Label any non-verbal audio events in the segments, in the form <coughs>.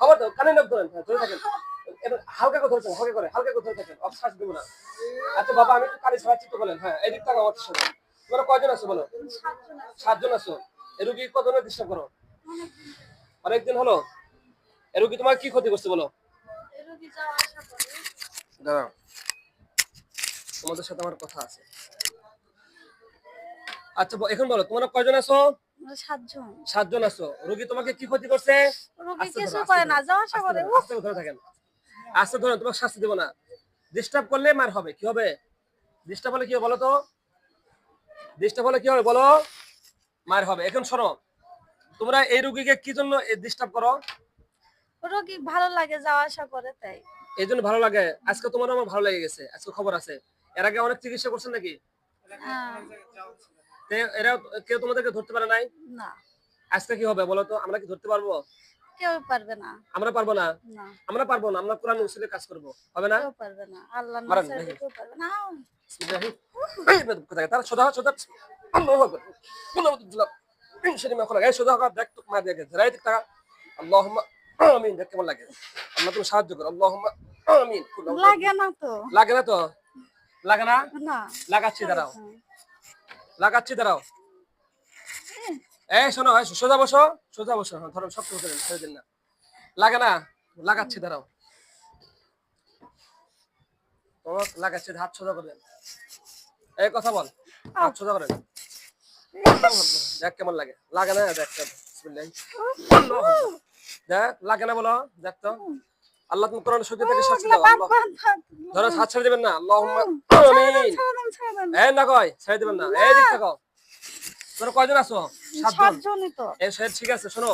খবর দাও কানে নখ ধরেন হ্যাঁ, ধরে থাকেন। এবার হালকা করে ধরছেন হালকা করে হালকা করে ধরে থাকেন অবশ্বাস দেবো না। আচ্ছা বাবা আমি একটু তো বলেন হ্যাঁ এই দিক থেকে আমার সাথে তোমরা কয়জন আছো বলো? সাতজন আছো। এ রুগী কতজনের ডিস্টার্ব করো? অনেকদিন হলো। এ রুগী তোমার কি ক্ষতি করছে বলো? দাঁড়াও। তোমাদের সাথে আমার কথা আছে। আচ্ছা এখন বলো তোমরা কয়জন আছো? সাতজন। সাতজন আছো। রুগী তোমাকে কি ক্ষতি করছে? রোগী আস্তে কিছু ধরো, করে না যাওয়া আসা করে আস্তে ধরে থাকেন। আস্তে ধরো তোমাকে শাস্তি দেবো না। ডিস্টার্ব করলে মার হবে কি হবে? ডিস্টার্ব হলে কি হবে বলো তো? ডিস্টার্ব হলে কি হবে বলো? মার হবে। এখন শোনো তোমরা এই রুগীকে কি জন্য ডিস্টার্ব করো? রোগী ভালো লাগে যাওয়া আসা করে তাই। এই জন্য ভালো লাগে। আজকে তোমার আমার ভালো লেগে গেছে আজকে খবর আছে। এর আগে অনেক চিকিৎসা করছেন নাকি? হ্যাঁ, এরা কেউ তোমাদেরকে ধরতে পারে নাই? না। আজকে কি হবে বলো তো? আমরা কি ধরতে পারব? কেউ পারবে না। আমরা পারব না? না। আমরা পারব না আমরা কোরআন উসুলে কাজ করব। হবে না? পারবে না। আল্লাহ না মারেন, চাইলে দেখি। কেউ পারবে না। বিসমিল্লাহি। এই বেদ কোথায়? তার সোজা সোজা। আল্লাহু আকবার। আল্লাহু আকবার। ইনশাআল্লাহ মা খোলা এই সোজা কাজ দেখ তো মার দেখে রাইট টাকা আল্লাহুম্মা আমিন। দেখ কেমন লাগে। আল্লাহ তুমি সাহায্য করো। আল্লাহুম্মা আমিন। লাগে না তো। লাগে না তো? লাগে না? না। লাগাচ্ছি দাঁড়াও। হ্যাঁ। লাগাচ্ছি দাঁড়াও। এই শোনো সোজা বসো সোজা বসো। হ্যাঁ, ধরো শক্ত করে দেন, ছেড়ে দিন না। লাগে না? লাগাচ্ছি দাঁড়াও। লাগাচ্ছি হাত সোজা করে দেন। এই কথা বল। হাত সোজা করে দেখ কেমন লাগে। লাগে না? দেখ। দেখ লাগে না বলো? দেখ তো। আল্লাহ তুমি কোরআন সত্যি থেকে শাস্তি দাও। ধরো হাত ছেড়ে দিবেন না আল্লাহুম্মা আমিন। ছেড়ে ছেড়ে। এই না কয় ছেড়ে দিবেন না। এই দিক থাকো তোমরা কয়জন আছো? সাতজন। সাতজনই তো। এই সে ঠিক আছে শোনো।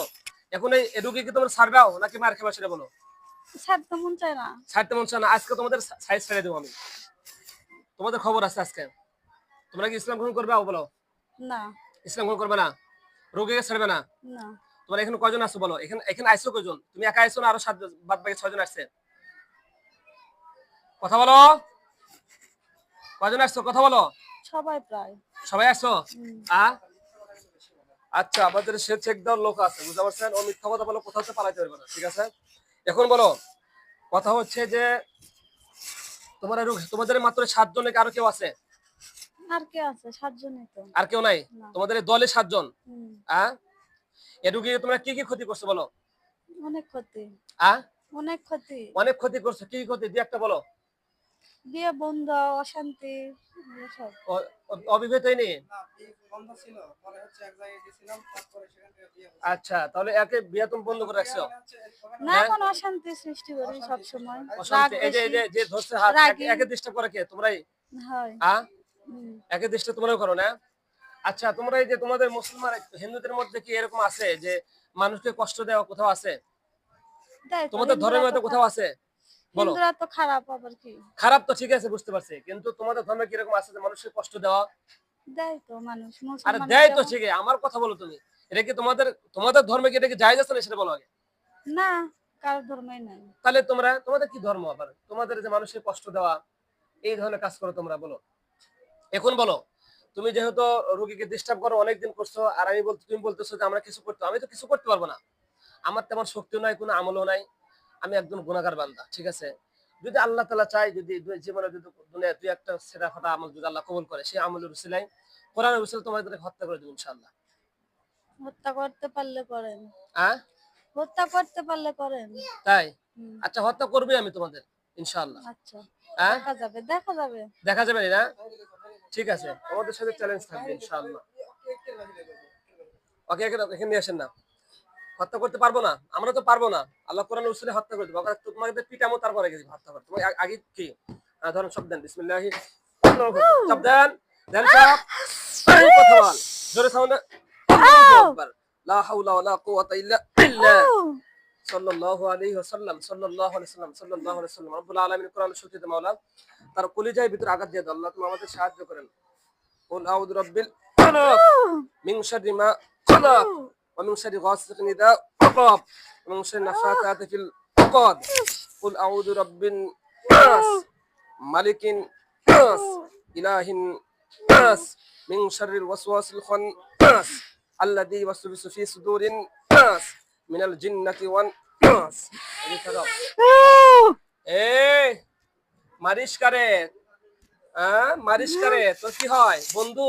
এখন এই এই রুগী কি তোমরা ছাড়বাও নাকি মার খাবা সেটা বলো? ছাড়তে মন চায় না। ছাড়তে মন চায় না। আজকে তোমাদের সাইজ ছেড়ে দেবো আমি। তোমাদের খবর আছে আজকে। তোমরা কি ইসলাম গ্রহণ করবে বলো। না। ইসলাম গ্রহণ করবে না? রোগীকে ছাড়বে না? না। তোমরা এখানে কয়জন আছো বলো? এখানে এখানে আইসো কয়জন? তুমি একা আইসো না আরও সাত বাদ বাকি ছয়জন আসছে? কথা বলো। কয়জন আসছো? কথা বলো। সবাই প্রায়। সবাই আসছো? আ? আচ্ছা আমাদের সে চেক দেওয়ার লোক আছে বুঝতে পারছেন? ও মিথ্যা কথা বলো কোথাও পালাইতে পারবে না ঠিক আছে? এখন বলো কথা হচ্ছে যে তোমার তোমাদের মাত্র সাতজন আরও কেউ আছে? আর কে আছে? সাতজনই তো। আর কেউ নাই? তোমাদের দলে সাতজন? আ? এ তোমরা কি কি ক্ষতি করছ বলো? অনেক ক্ষতি। আ? অনেক ক্ষতি। অনেক ক্ষতি করছ কি কি ক্ষতি? দুই একটা বলো। বিয়ে বন্ধ অশান্তি অবিবাহিত হয়নি? বন্ধ ছিল। পরে হচ্ছে এক জায়গায় গেছিলাম তারপরে সেখান থেকে বিয়ে হলো। আচ্ছা তাহলে একে বিয়ে তুমি বন্ধ করে রাখছো? না হ্যাঁ? এখন অশান্তি সৃষ্টি করি সব সময়। অশান্তি এই যে এই যে যে ধরছে হাত একে- ডিস্টার্ব করে কে? তোমরাই? হয়। আ। একে দৃষ্টি তোমরাও করো না? আচ্ছা তোমরা এই যে তোমাদের মুসলমান হিন্দুদের মধ্যে কি এরকম আছে যে মানুষকে কষ্ট দেওয়া কোথাও আছে? তোমাদের হিন্দুরা ধর্মের তো মধ্যে কোথাও আছে? হিন্দুরা তো খারাপ আবার কি? খারাপ তো ঠিক আছে বুঝতে পারছি। কিন্তু তোমাদের ধর্মে কীরকম আছে যে মানুষকে কষ্ট দেওয়া? দেয় তো মানুষ আরে দেয় তো ঠিকই আমার কথা বলো তুমি। এটা কি তোমাদের তোমাদের ধর্মে কি এটা কি জায়েজ আছে না সেটা বলো আগে। না কারও ধর্মই নাই। তাহলে তোমরা তোমাদের কি ধর্ম আবার? তোমাদের যে মানুষের কষ্ট দেওয়া এই ধরনের কাজ করো তোমরা বলো। এখন বলো। তুমি যেহেতু রোগীকে ডিস্টার্ব করো অনেকদিন করছ আর আমি বলতে তুমি বলতেছো যে আমরা কিছু করতে আমি তো কিছু করতে পারব না। আমার তেমন শক্তিও নাই কোনো আমলও নাই। আমি একজন গুণাগার বান্দা ঠিক আছে? যদি আল্লাহ তালা চাই যদি জীবনে যদি দুনিয়া দুই একটা সেটা ফাটা আমল যদি আল্লাহ কবুল করে সেই আমলের রুসিলাই কোরআনের রুসিল তোমাদের হত্যা করে দেবো ইনশাআল্লাহ। হত্যা করতে পারলে করেন। হ্যাঁ হত্যা করতে পারলে করেন। তাই? আচ্ছা হত্যা করবে আমি তোমাদের ইনশাআল্লাহ। আচ্ছা। দেখা যাবে দেখা যাবে। দেখা যাবে না? ঠিক আছে আমাদের সাথে চ্যালেঞ্জ থাকবে ইনশাআল্লাহ। ওকে এখানে এখানে নিয়ে আসেন না। হত্যা করতে পারব না আমরা তো পারব না। আল্লাহ কোরআন উসুলে হত্যা করে দেবো। আবার তোমাকে পিটামো তারপরে গেছি হত্যা করে তোমাকে আ- আগে কি? ধরুন সব দেন বিসমিল্লাহি। সব দেন দেন সব কথা বল। জোরে সাউন্ড লা হাওলা ওয়ালা কুওয়াতা ইল্লা বিল্লাহ ও, সাল্লাল্লাহু আলাইহি ওয়াসাল্লাম সাল্লাল্লাহু আলাইহি ওয়াসাল্লাম সাল্লাল্লাহু আলাইহি ওয়াসাল্লাম রব্বুল আলামিন কোরআনের শক্তিতে মাওলা তার কলিজায় ভিতরে আঘাত দিয়ে দাও আল্লাহ তুমি আমাদের সাহায্য করেন قل أعوذ برب الفلق من شر ما خلق ومن شر غاسق إذا وقب ومن شر النفاثات في العقد قل أعوذ برب الناس ملك الناس إله الناس من شر الوسواس الخناس الذي يوسوس في صدور الناس মিনাল জিন্নাতি ওয়ান? <coughs> এ মারিশ করে হ্যাঁ, মারিশ করে তোর কি হয়? বন্ধু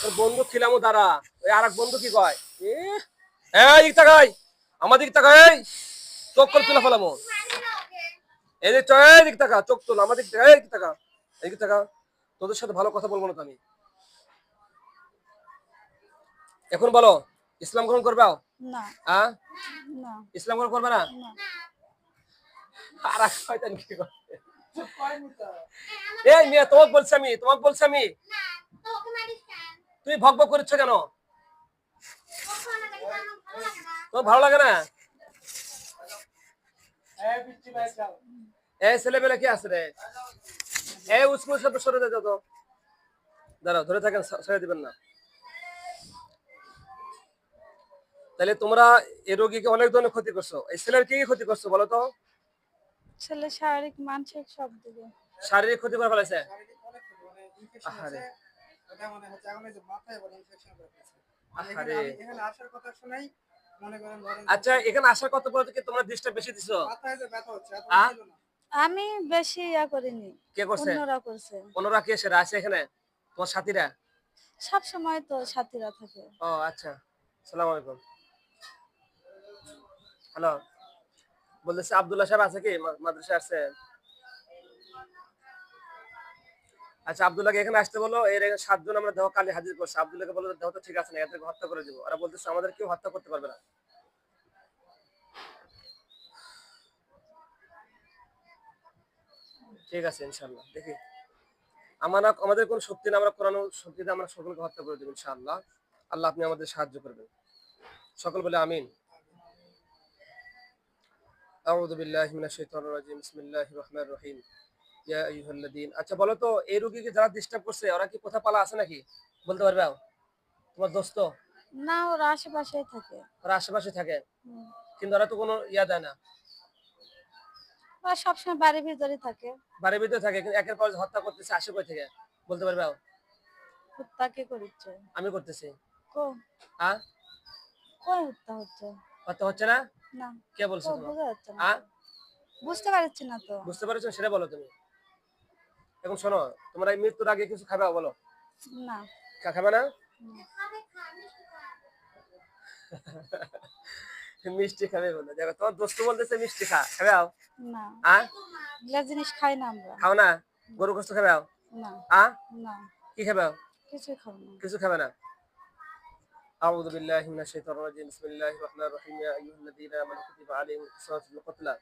তোর বন্ধু খিলামু দ্বারা। ওই আর বন্ধু কি কয়? এই তাকাই আমাদের তাকাই চোখ করে তুলে ফেলামো। এই যে চয় দিক টাকা চোখ তোল আমাদের এই টাকা এই টাকা তোদের সাথে ভালো কথা বলব না আমি। এখন বলো ইসলাম গ্রহণ করবে না। হ্যাঁ না। ইসলাম গ্রহণ করবে না? না। আর শয়তান কি করে? এই মেয়ে তোমাকে বলছি আমি তোমাকে বলছি আমি। তুমি ভক ভক করছ কেন? তোমার ভালো লাগে না? এই ছেলেবেলা কি আছে রে? এই উস্কুল সাথে সরে যেত তো। দাঁড়াও ধরে থাকেন ছেড়ে দিবেন না। তাহলে তোমরা এই রোগীকে অনেক ধরনের ক্ষতি করছ। এই ছেলের কি কি ক্ষতি করছ বলো তো? ছেলে শারীরিক মানসিক সব দিকে। শারীরিক ক্ষতি করে ফেলেছে? শারীরিক অনেক ক্ষতি, মানে আহারে। মানে হচ্ছে এখন আহারে। আসার কথা শুনাই মনে করেন ধরেন আচ্ছা এখানে আসার কত পরে থেকে তোমরা ডিস্টার্ব বেশি দিছো? মাথায় যে ব্যথা হচ্ছে এত আ? ছিল না। আমি বেশি ইয়া করিনি। কে করছে? অন্যরা করছে। অন্যরা কে সেরা আছে এখানে? তোমার সাথীরা? সব সময় তো সাথীরা থাকে। ও আচ্ছা। সালাম আলাইকুম। হ্যালো। সাহেব আছে কি? মা- মাদ্রাসায় আসছে। আচ্ছা এখানে আসতে বলো। এর সাতজন আমরা দেহ কালি হাজির করছি। আব্দুল্লাহকে বলো দেহ তো ঠিক আছে না, এদেরকে হত্যা করে দিব। বলতেছে, আমাদের কেউ হত্যা করতে পারবে না। ঠিক আছে ইনশাল্লাহ দেখি। আমরা, আমাদের কোন শক্তি না, আমরা কোরআন শক্তিতে আমরা সকলকে হত্যা করে দেবো, ইনশাআল্লাহ। আল্লাহ আপনি আমাদের সাহায্য করবেন। সকল বলে আমিন। আউযু বিল্লাহি মিনাশ শাইতানির রাজিম বিসমিল্লাহির রহমানির রহিম। ইয়া আইয়ুহাল্লাযীন আচ্ছা বলো তো এই রোগীকে যারা ডিস্টার্ব করছে ওরা কি কোথা পালা আছে নাকি? বলতে পারবে তোমার দোস্ত? না ওরা আশেপাশেই থাকে। ওরা আশেপাশে থাকে? কিন্তু ওরা তো কোনো ইয়া দেয় না? ওরা সবসময় বাড়ির ভিতরে থাকে। বাড়ির ভিতরে থাকে কিন্তু একের পর হত্যা করতেছে কই থেকে। বলতে পারবে হত্যা কে করিচ্ছে আমি করতেছি। কো? হ্যাঁ কই হত্যা হচ্ছে? হত্যা হচ্ছে না? না। কে বলছো বোঝা যাচ্ছে না। বুঝতে পারছি না তো। বুঝতে পেরেছ? সেটা বলো তুমি। এখন শোনো তোমরা এই মৃত্যুর আগে কিছু খাবে বলো? না। খাবে না? মিষ্টি খাবে বলে। দেখো তোমার দোস্ত বলতেছে মিষ্টি খা। খাবে আও? না। এগুলা জিনিস খাই না আমরা। খাও না? গরু গোস্ত খাবে আও? না। হ্যাঁ না। কি খাবে কিছুই খাব না। কিছু খাবে না? أعوذ بالله من الشيطان الرجيم. بسم الله الرحمن الرحيم. يا أيها الذين آمنوا كتب عليكم القصاص في القتلى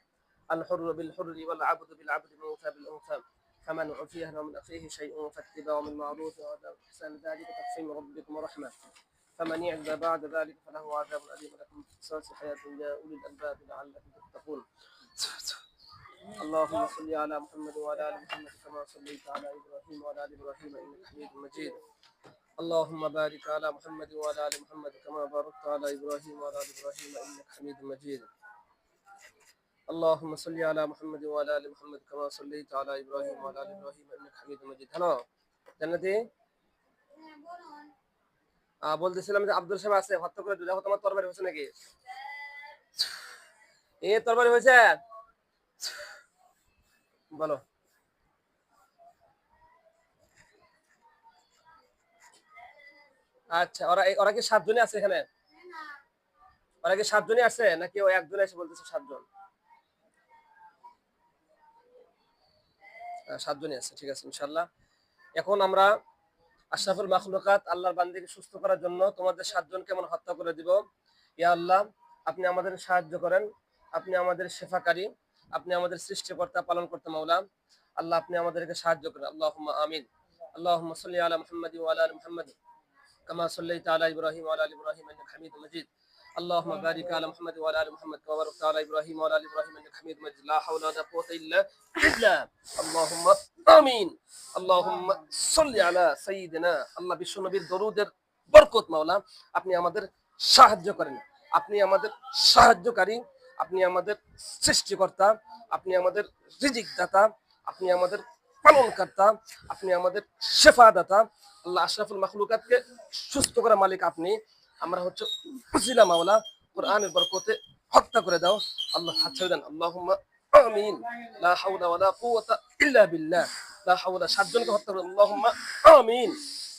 الحر بالحر والعبد بالعبد والأنثى بالأنثى فمن عفي له من أخيه شيء فاتباع بالمعروف وأداء بإحسان. ذلك تقسيم ربكم ورحمة. فمن يعد بعد ذلك فله عذاب أليم لكم في القصاص حياة يا أولي الألباب لعلكم تتقون. اللهم صل على محمد وعلى آل محمد كما صليت على إبراهيم وعلى آل إبراهيم إنك حميد مجيد. اللهم بارك على محمد وعلى ال محمد كما باركت على ابراهيم وعلى ال ابراهيم انك حميد مجيد اللهم صل على محمد وعلى ال محمد كما صليت على ابراهيم وعلى ال ابراهيم انك حميد مجيد হ্যালো জান্নাতি আহ বলতেছিলাম যে আব্দুল সাহেব আছে হত্যা করে দিলে তোমার তরবারি হয়েছে নাকি এ তরবারি হয়েছে বলো আচ্ছা ওরা ওরা কি সাতজনই আছে এখানে? ওরা কি আছে? নাকি একজন সাতজন? হ্যাঁ, ঠিক আছে এখন আমরা আশরাফুল মাখলুকাত আল্লাহর বান্দিকে সুস্থ করার জন্য তোমাদের সাতজন কেমন হত্যা করে দিব? ইয়া আল্লাহ, আপনি আমাদের সাহায্য করেন। আপনি আমাদের শেফাকারী। আপনি আমাদের সৃষ্টিকর্তা পালন করতে মাওলা। আল্লাহ, আপনি আমাদেরকে সাহায্য করেন। আল্লাহ আমিন। আল্লাহ মুসলিয়া আলা মোহাম্মদ আলা মোহাম্মদ। كما صليت على ابراهيم وعلى ال ابراهيم انك حميد مجيد اللهم بارك على محمد وعلى ال محمد كما باركت على ابراهيم وعلى ال ابراهيم انك حميد مجيد لا حول ولا قوه الا بالله اللهم امين اللهم صل على سيدنا আল্লাহ বিশ্ব নবীর দরুদের বরকত মাওলা আপনি আমাদের সাহায্য করেন আপনি আমাদের সাহায্যকারী আপনি আমাদের সৃষ্টিকর্তা আপনি আমাদের রিজিক দাতা আপনি আমাদের পালনকর্তা আপনি আমাদের শেফা দাতা আল্লাহ আশরাফুল মাখলুকাতকে সুস্থ করা মালিক আপনি আমরা হচ্ছে উজিলা মাওলা কোরআনের বরকতে হত্যা করে দাও আল্লাহ হাত ছেড়ে দেন আল্লাহুম্মা আমিন লা হাওলা ওয়ালা কুওয়াতা ইল্লা বিল্লাহ লা হাওলা সাতজনকে হত্যা করে আল্লাহুম্মা আমিন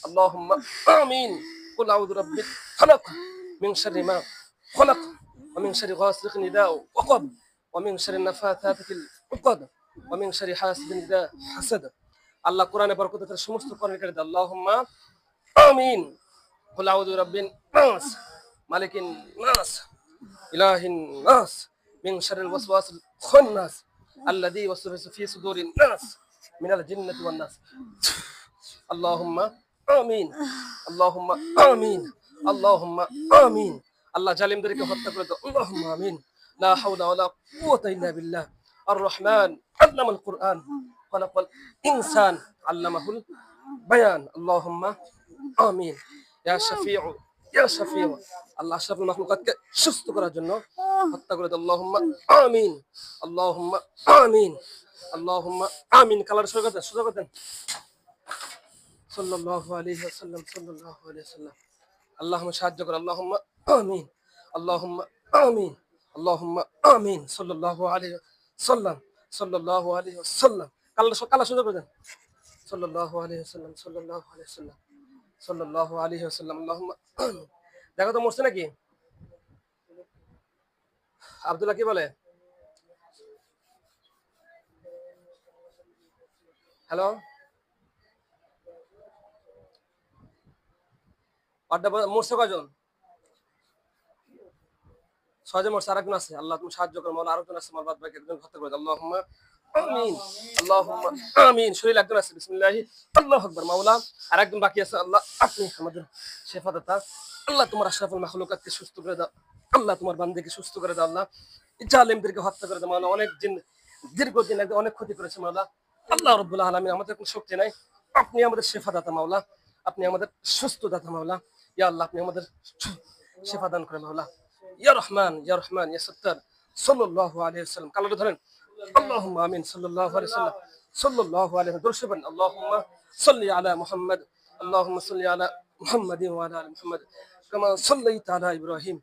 আল্লাহুম্মা আমিন কুল আউযু বিরাব্বিল ফালাক মিন শাররি মা খলাক ومن شر غاسق إذا وقب ومن شر النفاثات في العقد ومن شر حاسد إذا حسد আল্লাহ কোরআনে বরকত তার সমস্ত কোরআন কেটে দাও আল্লাহুম্মা আমিন قل أعوذ برب الناس ملك الناس إله الناس من شر الوسواس الخناس الذي يوسوس في صدور الناس من الجنة والناس اللهم آمين اللهم آمين اللهم آمين আল্লাহ জালিমদেরকে হত্যা করে দাও আল্লাহুম্মা আমিন লা হাওলা ওয়ালা কুওয়াতা ইল্লা বিল্লাহ আর রহমান আল্লামাল কুরআন খলাকাল ইনসান আল্লামাহুল বায়ান আল্লাহুম্মা আমিন ইয়া শাফিউ ইয়া শাফিউ আল্লাহ আশরাফুল মাখলুকাতকে সুস্থ করার জন্য হত্যা করে আল্লাহুম্মা আমিন আল্লাহুম্মা আমিন আল্লাহুম্মা আমিন কালার সরে কথা সোজা কথা সাল্লাল্লাহু আলাইহি ওয়াসাল্লাম সাল্লাল্লাহু আলাইহি ওয়াসাল্লাম আল্লাহুম্মা সাহায্য কর আল্লাহুম্মা আমিন আল্লাহুম্মা আমিন আল্লাহুম্মা আমিন সাল্লাল্লাহু আলাইহি ওয়াসাল্লাম সাল্লাল্লাহু আলাইহি ওয়াসাল্লাম। কালা কালা সোজা করে দেন। সাল্লাল্লাহু আলাইহি ওয়াসাল্লাম, সাল্লাল্লাহু আলাইহি ওয়াসাল্লাম আল্লাহুম্মা <coughs> দেখো তো মরছে নাকি? আব্দুল্লাহ কি বলে? হ্যালো? মরছে কজন আরেকজন আছে আল্লাহ তুমি সাহায্য করো আরেকজন আছে একজন হত্যা করে আল্লাহু আমাদের বান্দিকে সুস্থ করে দাও, আল্লাহ। হত্যা করে দাও অনেক দিন, দীর্ঘদিন একদম অনেক ক্ষতি করেছে মাওলা আল্লাহ রব্বুল আলামিন আমাদের কোনো শক্তি নাই। আপনি আমাদের শেফা দাতা মাওলা আপনি আমাদের সুস্থ দাতা মাওলা ইয়া আল্লাহ, আপনি আমাদের শেফা দান করে মাওলা ইয়া রহমান ইয়া রহমান ইয়া সত্তার সাল্লাল্লাহু আলাইহি ওয়াসাল্লাম কালারে ধরেন আল্লাহুম্মা আমিন সাল্লাল্লাহু আলাইহি ওয়াসাল্লাম সাল্লাল্লাহু আলাইহি ওয়া সাল্লাম আল্লাহুম্মা সাল্লি আলা মুহাম্মদ আল্লাহুম্মা সাল্লি আলা মুহাম্মাদ ওয়া আলা আলি মুহাম্মদ কামা সাল্লাইতা আলা ইব্রাহিম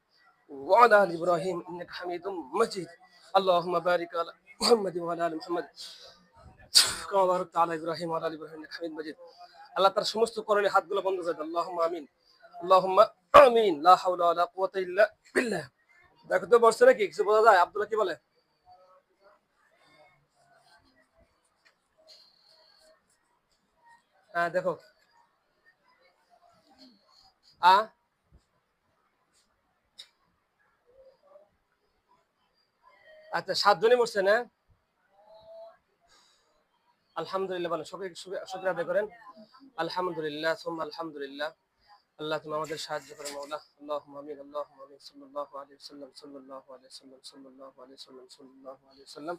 ওয়া আলা আলি ইব্রাহিম ইন্নাকা হামিদুম মাজিদ আল্লাহুম্মা বারিক আলা মুহাম্মদ ওয়া আলা আলি মুহাম্মদ كما باركت على ابراهيم وعلى ال ابراهيم انك حميد مجيد আল্লাহ তার সমস্ত করণে হাতগুলো বন্ধ করে দেন আল্লাহুম্মা আমিন আল্লাহুম্মা আমিন, লা হাওলা ওয়ালা কুওয়াতা ইল্লা বিল্লাহ। দেখো তো নাকি, কিছু যায়? আব্দুল্লাহ কি বলে? হ্যাঁ দেখো। আ? আচ্ছা সাতজনই মরছে, না? আলহামদুলিল্লাহ বলেন সকলে শুক্রিয়া আদায় করেন। আলহামদুলিল্লাহ, সুম্মা আলহামদুলিল্লাহ। আল্লাহ তুমি আমাদের সাহায্য করে সাল্লাল্লাহু আলাইহি ওয়াসাল্লাম সাল্লাল্লাহু আলাইহি ওয়াসাল্লাম সাল্লাল্লাহু আলাইহি ওয়াসাল্লাম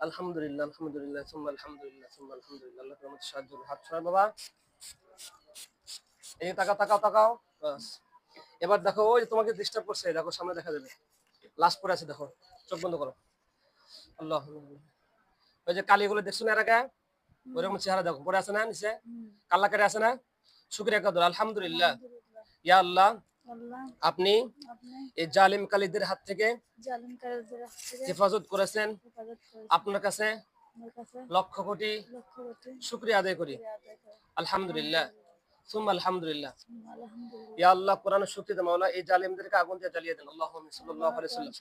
আলহামদুলিল্লাহ আলহামদুলিল্লাহ সুম্মা আলহামদুলিল্লাহ সুম্মা আলহামদুলিল্লাহ। আল্লাহ সাহায্য করে। হাত ছড়ায় বাবা। এই তাকাও তাকাও তাকাও। বাস। এবার দেখো ওই তোমাকে ডিস্টার্ব করছে দেখো সামনে দেখা যাবে। লাস্ট পরে আছে দেখো। চোখ বন্ধ করো। আল্লাহ ওই যে কালিগুলো দেখছ না এর আগে? চেহারা দেখো। পরে আছে না নিচে? কাল্লা কেটে আছে না? শুক্রিয়া কাদর আলহামদুলিল্লাহ। ইয়া আল্লাহ আল্লাহ আপনি এই জালিম কালীদের হাত থেকে হেফাজত করেছেন। আপনার কাছে লক্ষ কোটি শুক্রিয়া আদায় করি। আলহামদুলিল্লাহ। সুম আলহামদুলিল্লাহ। আলহামদুলিল্লাহ। ইয়া আল্লাহ কোরআনের শক্তিতে মাওলা এই জালিমদেরকে আগুন দিয়ে জ্বালিয়ে দেন। আল্লাহ সাল্লাল্লাহু আলাইহি সাল্লাম।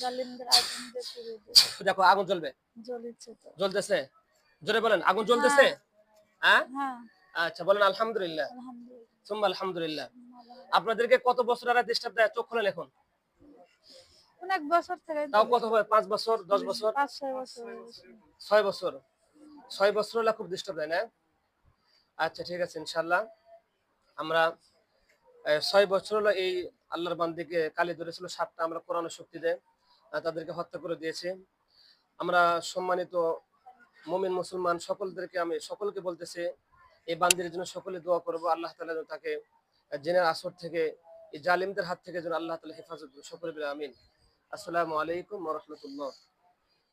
জালিমদের আগুন দিয়ে দেখো আগুন জ্বলবে। জ্বলতেছে? জোরে বলেন আগুন জ্বলতেছে? হ্যাঁ? হ্যাঁ। আচ্ছা বলেন আলহামদুলিল্লাহ। আলহামদুলিল্লাহ। সুম আলহামদুলিল্লাহ। আপনাদেরকে কত বছর আর ডিস্টার্ব দেয় চোখ খুলেন এখন অনেক বছর থেকে। তাও কত হয় পাঁচ বছর দশ বছর? পাঁচ ছয় বছর। বছর। ছয় বছর হলে খুব ডিস্টার্ব দেয় না? আচ্ছা ঠিক আছে ইনশাল্লাহ আমরা বছর হলো এই আল্লাহর বান্দিকে কালি ধরেছিল সাতটা আমরা কোরআনের শক্তি দেয় তাদেরকে হত্যা করে দিয়েছে। আমরা সম্মানিত মুমিন মুসলমান সকলদেরকে আমি সকলকে বলতেছি এই বান্দির জন্য সকলে দোয়া করব। আল্লাহ তালা যেন তাকে জেনের আসর থেকে, এই জালিমদের হাত থেকে যেন আল্লাহ তালা হেফাজত। সকলে আমিন। আসসালামু আলাইকুম রহমতুল্লাহ।